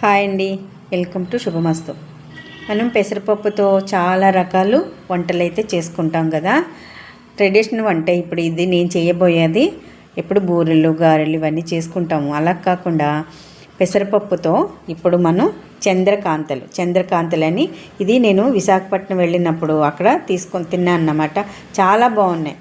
Hi అండి. Welcome to శుభమస్తు. మనం పెసరపప్పుతో చాలా రకాలు వంటలు అయితే చేసుకుంటాం కదా. ట్రెడిషనల్ వంట ఇప్పుడు ఇది నేను చేయబోయేది ఎప్పుడు బూరెలు గారెలు ఇవన్నీ చేసుకుంటాము. అలా కాకుండా పెసరపప్పుతో ఇప్పుడు మనం చంద్రకాంతలు చంద్రకాంతలు అని ఇది నేను విశాఖపట్నం వెళ్ళినప్పుడు అక్కడ తీసుకొని తిన్నాను అన్నమాట చాలా బాగున్నాయి.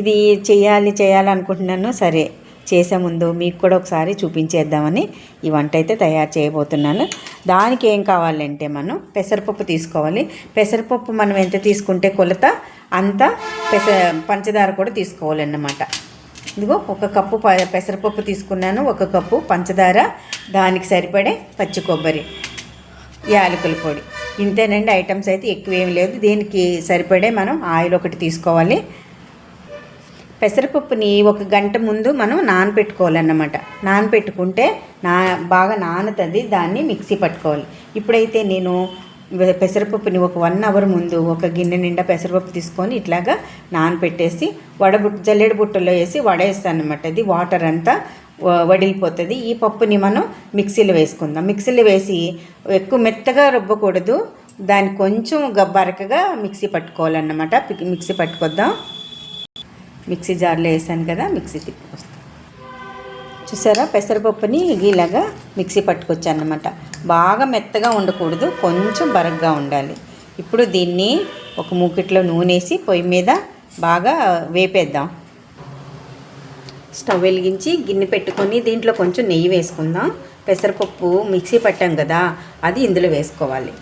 ఇది చేయాలి చేయాలనుకుంటున్నాను సరే. చేసే ముందు మీకు కూడా ఒకసారి చూపించేద్దామని ఈ వంట అయితే తయారు చేయబోతున్నాను. దానికి ఏం కావాలంటే మనం పెసరపప్పు తీసుకోవాలి. పెసరపప్పు మనం ఎంత తీసుకుంటే కొలత అంత పెస పంచదార కూడా తీసుకోవాలన్నమాట. ఇదిగో ఒక కప్పు ప- పెసరపప్పు తీసుకున్నాను. ఒక కప్పు పంచదార దానికి సరిపడే పచ్చి కొబ్బరి యాలకుల పొడి. ఇంతేనండి ఐటమ్స్ అయితే ఎక్కువ ఏం లేదు. దీనికి సరిపడే మనం ఆయిల్ ఒకటి తీసుకోవాలి. పెసరపప్పుని ఒక గంట ముందు మనం నానపెట్టుకోవాలన్నమాట. నానపెట్టుకుంటే నా బాగా నానుతుంది దాన్ని మిక్సీ పట్టుకోవాలి. ఇప్పుడైతే నేను పెసరపప్పుని ఒక వన్ అవర్ ముందు ఒక గిన్నె నిండా పెసరపప్పు తీసుకొని ఇట్లాగా నానపెట్టేసి వడబుట్ట జల్లెడ బుట్టలో వేసి వడేస్తాను అనమాట అది వాటర్ అంతా వడిలిపోతుంది. ఈ పప్పుని మనం మిక్సీలో వేసుకుందాం. మిక్సీలో వేసి ఎక్కువ మెత్తగా రుబ్బకూడదు. దాన్ని కొంచెం గబ్బరకగా మిక్సీ పట్టుకోవాలన్నమాట. పిక్- మిక్సీ పట్టుకొద్దాం. మిక్సీ జార్లో వేసాను కదా మిక్సీ తిప్పుకొస్తాను చూసారా? పెసరపప్పుని ఇలాగా మిక్సీ పట్టుకొచ్చాను అనమాట బాగా మెత్తగా ఉండకూడదు కొంచెం బరగ్గా ఉండాలి. ఇప్పుడు దీన్ని ఒక మూకిట్లో నూనె వేసి పొయ్యి మీద బాగా వేపేద్దాం. స్టవ్ వెలిగించి గిన్నె పెట్టుకొని దీంట్లో కొంచెం నెయ్యి వేసుకుందాం. పెసరపప్పు మిక్సీ పట్టాం కదా అది ఇందులో వేసుకోవాలి.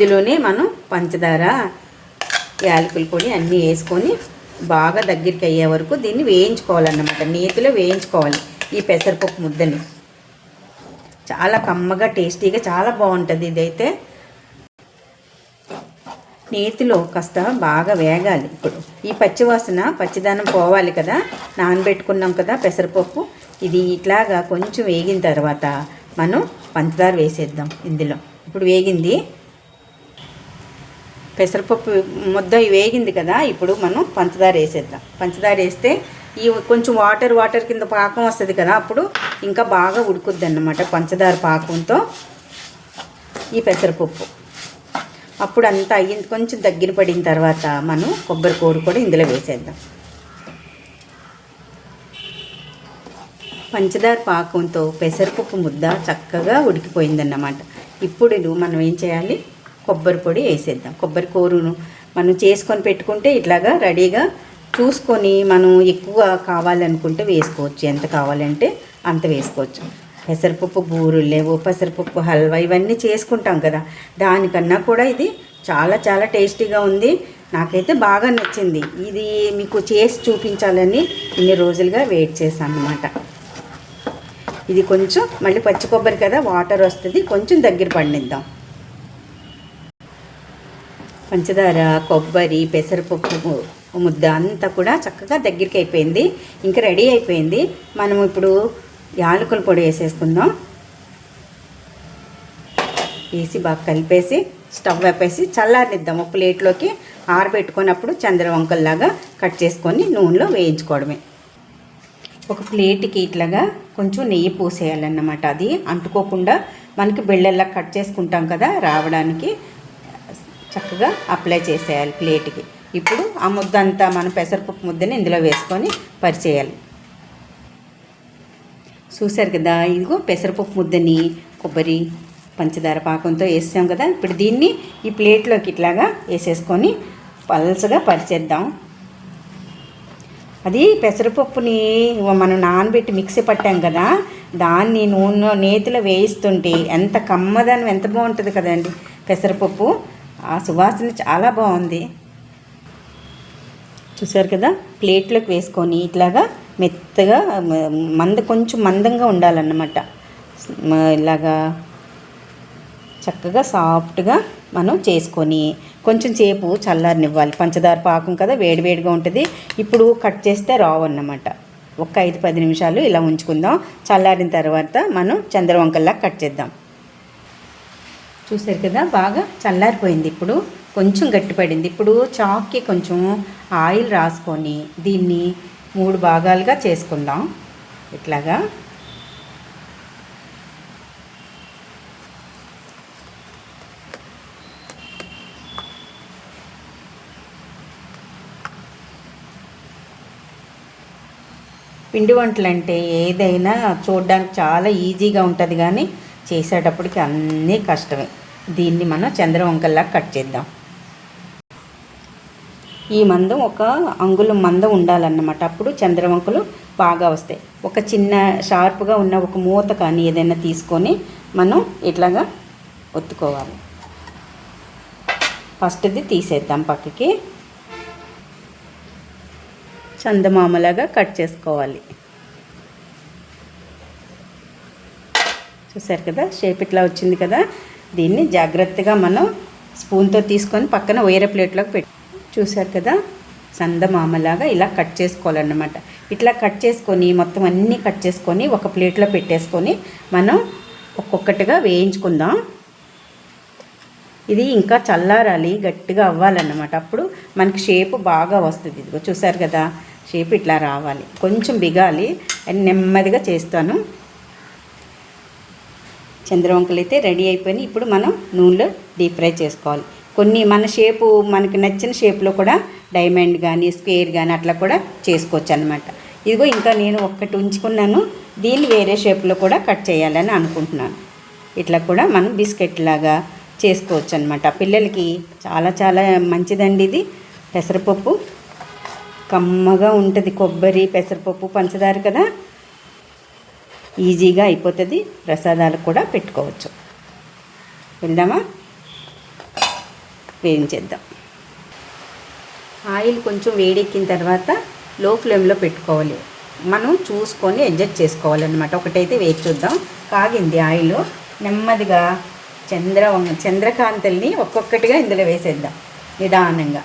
ఇందులోనే మనం పంచదార యాలకుల పొడి అన్నీ వేసుకొని బాగా దగ్గరికి అయ్యే వరకు దీన్ని వేయించుకోవాలన్నమాట. నేతిలో వేయించుకోవాలి ఈ పెసరపప్పు ముద్దని. చాలా కమ్మగా టేస్టీగా చాలా బాగుంటుంది ఇదైతే. నేతిలో కాస్త బాగా వేగాలి ఇప్పుడు. ఈ పచ్చివాసన పచ్చిదానం పోవాలి కదా. నానబెట్టుకున్నాం కదా పెసరపప్పు. ఇది ఇట్లాగా కొంచెం వేగిన తర్వాత మనం పంచదార వేసేద్దాం ఇందులో. ఇప్పుడు వేగింది. పెసరపప్పు ముద్ద వేగింది కదా ఇప్పుడు మనం పంచదార వేసేద్దాం. పంచదార వేస్తే ఈ కొంచెం వాటర్ వాటర్ కింద పాకం వస్తుంది కదా అప్పుడు ఇంకా బాగా ఉడుకుద్ది అన్నమాట పంచదార పాకంతో ఈ పెసరపప్పు. అప్పుడు అంతా అయ్యింది కొంచెం దగ్గర పడిన తర్వాత మనం కొబ్బరి కూర కూడా ఇందులో వేసేద్దాం. పంచదార పాకంతో పెసరపప్పు ముద్ద చక్కగా ఉడికిపోయిందన్నమాట. ఇప్పుడు మనం ఏం చేయాలి? కొబ్బరి పొడి వేసేద్దాం. కొబ్బరి కూరను మనం చేసుకొని పెట్టుకుంటే ఇట్లాగా రెడీగా చూసుకొని మనం ఎక్కువ కావాలనుకుంటే వేసుకోవచ్చు. ఎంత కావాలంటే అంత వేసుకోవచ్చు. పెసరపప్పు బూరులేవు పెసరపప్పు హల్వా ఇవన్నీ చేసుకుంటాం కదా. దానికన్నా కూడా ఇది చాలా చాలా టేస్టీగా ఉంది. నాకైతే బాగా నచ్చింది. ఇది మీకు చేసి చూపించాలని ఇన్ని రోజులుగా వెయిట్ చేశాను అన్నమాట ఇది కొంచెం మళ్ళీ పచ్చి కొబ్బరి కదా వాటర్ వస్తుంది. కొంచెం దగ్గర పండిద్దాం. పంచదార కొబ్బరి పెసరపప్పు ముద్ద అంతా కూడా చక్కగా దగ్గరికి అయిపోయింది. ఇంకా రెడీ అయిపోయింది. మనం ఇప్పుడు యాలకుల పొడి వేసేసుకుందాం. వేసి బాగా కలిపేసి స్టవ్ వేపేసి చల్లారనిద్దాం. ఒక ప్లేట్లోకి ఆరబెట్టుకున్నప్పుడు చంద్రవంకల్లాగా కట్ చేసుకొని నూనెలో వేయించుకోవడమే. ఒక ప్లేట్కి ఇట్లాగా కొంచెం నెయ్యి పూసేయాలన్నమాట. అది అంటుకోకుండా మనకి బిళ్ళల్లా కట్ చేసుకుంటాం కదా రావడానికి. చక్కగా అప్లై చేసేయాలి ప్లేట్కి. ఇప్పుడు ఆ ముద్ద అంతా మనం పెసరపప్పు ముద్దని ఇందులో వేసుకొని పరిచేయాలి. చూశారు కదా ఇదిగో పెసరపప్పు ముద్దని కొబ్బరి పంచదార పాకంతో వేసాం కదా. ఇప్పుడు దీన్ని ఈ ప్లేట్లోకి ఇట్లాగా వేసేసుకొని పల్చగా పరిచేద్దాం. అది పెసరపప్పుని మనం నానబెట్టి మిక్సీ పట్టాం కదా దాన్ని నూనె నేతిలో వేయిస్తుంటే ఎంత కమ్మదనం ఎంత బాగుంటుంది కదండి పెసరపప్పు. ఆ సువాసన చాలా బాగుంది. చూసారు కదా? ప్లేట్లోకి వేసుకొని ఇట్లాగా మెత్తగా మంద కొంచెం మందంగా ఉండాలన్నమాట. ఇలాగా చక్కగా సాఫ్ట్గా మనం చేసుకొని కొంచెం సేపు చల్లారనివ్వాలి. పంచదార పాకం కదా వేడివేడిగా ఉంటుంది. ఇప్పుడు కట్ చేస్తే రావు అన్నమాట. ఒక ఐదు పది నిమిషాలు ఇలా ఉంచుకుందాం. చల్లారిన తర్వాత మనం చంద్రవంకల్లా కట్ చేద్దాం. చూసారు కదా బాగా చల్లారిపోయింది ఇప్పుడు. కొంచెం గట్టిపడింది. ఇప్పుడు చాక్కి కొంచెం ఆయిల్ రాసుకొని దీన్ని మూడు భాగాలుగా చేసుకుందాం. ఇట్లాగా. పిండి వంటలు అంటే ఏదైనా చూడడానికి చాలా ఈజీగా ఉంటుంది కానీ చేసేటప్పటికి అన్నీ కష్టమే. దీన్ని మనం చంద్రవంకల్లా కట్ చేద్దాం. ఈ మందం ఒక అంగుళం మందం ఉండాలన్నమాట. అప్పుడు చంద్రవంకలు బాగా వస్తాయి. ఒక చిన్న షార్ప్గా ఉన్న ఒక మూత కానీ ఏదైనా తీసుకొని మనం ఇట్లాగా ఒత్తుకోవాలి. ఫస్ట్ది తీసేద్దాం పక్కకి. చందమామలాగా కట్ చేసుకోవాలి. చూసారు కదా? షేప్ ఇట్లా వచ్చింది కదా? దీన్ని జాగ్రత్తగా మనం స్పూన్తో తీసుకొని పక్కన వేరే ప్లేట్లోకి పెట్టి చూసారు కదా? సందమామలాగా ఇలా కట్ చేసుకోవాలన్నమాట. ఇట్లా కట్ చేసుకొని మొత్తం అన్నీ కట్ చేసుకొని ఒక ప్లేట్లో పెట్టేసుకొని మనం ఒక్కొక్కటిగా వేయించుకుందాం. ఇది ఇంకా చల్లారాలి గట్టిగా అవ్వాలన్నమాట. అప్పుడు మనకి షేప్ బాగా వస్తుంది. ఇదిగో చూసారు కదా? షేప్ ఇట్లా రావాలి. కొంచెం బిగాలి. అని నెమ్మదిగా చేస్తాను. చంద్రవంకలు అయితే రెడీ అయిపోయినాయి. ఇప్పుడు మనం నూనెలో డీప్ ఫ్రై చేసుకోవాలి. కొన్ని మన షేపు మనకి నచ్చిన షేప్లో కూడా డైమండ్ కానీ స్క్వేర్ కానీ అట్లా కూడా చేసుకోవచ్చు అనమాట ఇదిగో ఇంకా నేను ఒక్కటి ఉంచుకున్నాను. దీన్ని వేరే షేప్లో కూడా కట్ చేయాలని అనుకుంటున్నాను. ఇట్లా కూడా మనం బిస్కెట్ లాగా చేసుకోవచ్చు అనమాట పిల్లలకి చాలా చాలా మంచిదండి ఇది. పెసరపప్పు కమ్మగా ఉంటుంది. కొబ్బరి పెసరపప్పు పంచదార కదా? ఈజీగా అయిపోతుంది. ప్రసాదాలకు కూడా పెట్టుకోవచ్చు. వెళ్దామా? వేయించేద్దాం. ఆయిల్ కొంచెం వేడెక్కిన తర్వాత లో ఫ్లేమ్లో పెట్టుకోవాలి. మనం చూసుకొని అడ్జస్ట్ చేసుకోవాలన్నమాట. ఒకటైతే వేచి చూద్దాం. కాగింది ఆయిల్. నెమ్మదిగా చంద్ర చంద్రకాంతల్ని ఒక్కొక్కటిగా ఇందులో వేసేద్దాం. నిదానంగా.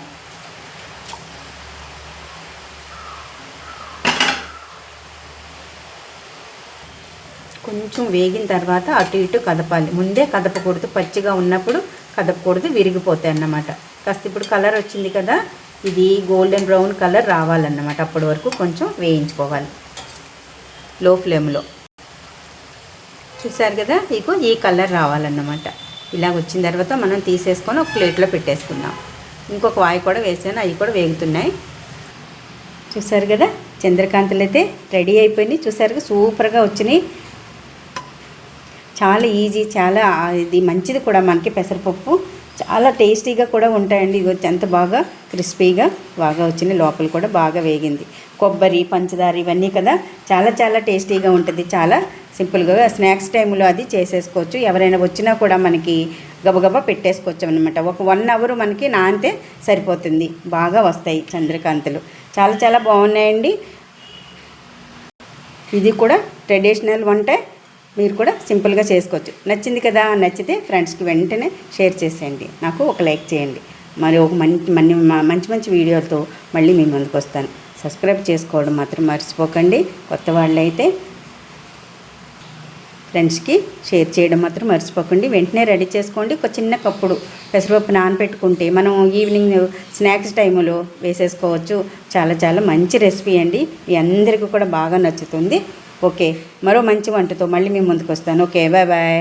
కొంచెం వేగిన తర్వాత అటు ఇటు కదపాలి. ముందే కదపకూడదు. పచ్చిగా ఉన్నప్పుడు కదపకూడదు. విరిగిపోతాయి అన్నమాట. కాస్త ఇప్పుడు కలర్ వచ్చింది కదా ఇది గోల్డెన్ బ్రౌన్ కలర్ రావాలన్నమాట. అప్పటి వరకు కొంచెం వేయించుకోవాలి. లో ఫ్లేమ్లో చూసారు కదా మీకు ఈ కలర్ రావాలన్నమాట. ఇలా వచ్చిన తర్వాత మనం తీసేసుకొని ఒక ప్లేట్లో పెట్టేసుకుందాం. ఇంకొక వాయి కూడా వేసాను. అవి కూడా వేగుతున్నాయి. చూసారు కదా చంద్రకాంతలు అయితే రెడీ అయిపోయినాయి. చూసారు సూపర్గా వచ్చినాయి. చాలా ఈజీ చాలా ఇది మంచిది కూడా మనకి పెసరపప్పు. చాలా టేస్టీగా కూడా ఉంటాయండి. ఇది వచ్చి ఎంత బాగా క్రిస్పీగా బాగా వచ్చింది. లోపల కూడా బాగా వేగింది. కొబ్బరి పంచదార ఇవన్నీ కదా చాలా చాలా టేస్టీగా ఉంటుంది. చాలా సింపుల్గా స్నాక్స్ టైంలో అది చేసేసుకోవచ్చు. ఎవరైనా వచ్చినా కూడా మనకి గబగబా పెట్టేసుకోవచ్చు అనమాట ఒక వన్ అవర్ మనకి నానితే సరిపోతుంది. బాగా వస్తాయి చంద్రకాంతలు. చాలా చాలా బాగున్నాయండి. ఇది కూడా ట్రెడిషనల్ వంట. మీరు కూడా సింపుల్గా చేసుకోవచ్చు. నచ్చింది కదా? నచ్చితే ఫ్రెండ్స్కి వెంటనే షేర్ చేసేయండి. నాకు ఒక లైక్ చేయండి. మరి ఒక మంచి మంచి మంచి వీడియోలతో మళ్ళీ మీ ముందుకు వస్తాను. సబ్స్క్రైబ్ చేసుకోవడం మాత్రం మర్చిపోకండి. కొత్త వాళ్ళైతే ఫ్రెండ్స్కి షేర్ చేయడం మాత్రం మర్చిపోకండి. వెంటనే రెడీ చేసుకోండి. ఒక చిన్న కప్పుడు పెసరపప్పు నానపెట్టుకుంటే మనం ఈవినింగ్ స్నాక్స్ టైంలో వేసేసుకోవచ్చు. చాలా చాలా మంచి రెసిపీ అండి. మీ అందరికీ కూడా బాగా నచ్చుతుంది. ఓకే మరో మంచి వంటతో మళ్ళీ మేము ముందుకు వస్తాను ఓకే బాయ్ బాయ్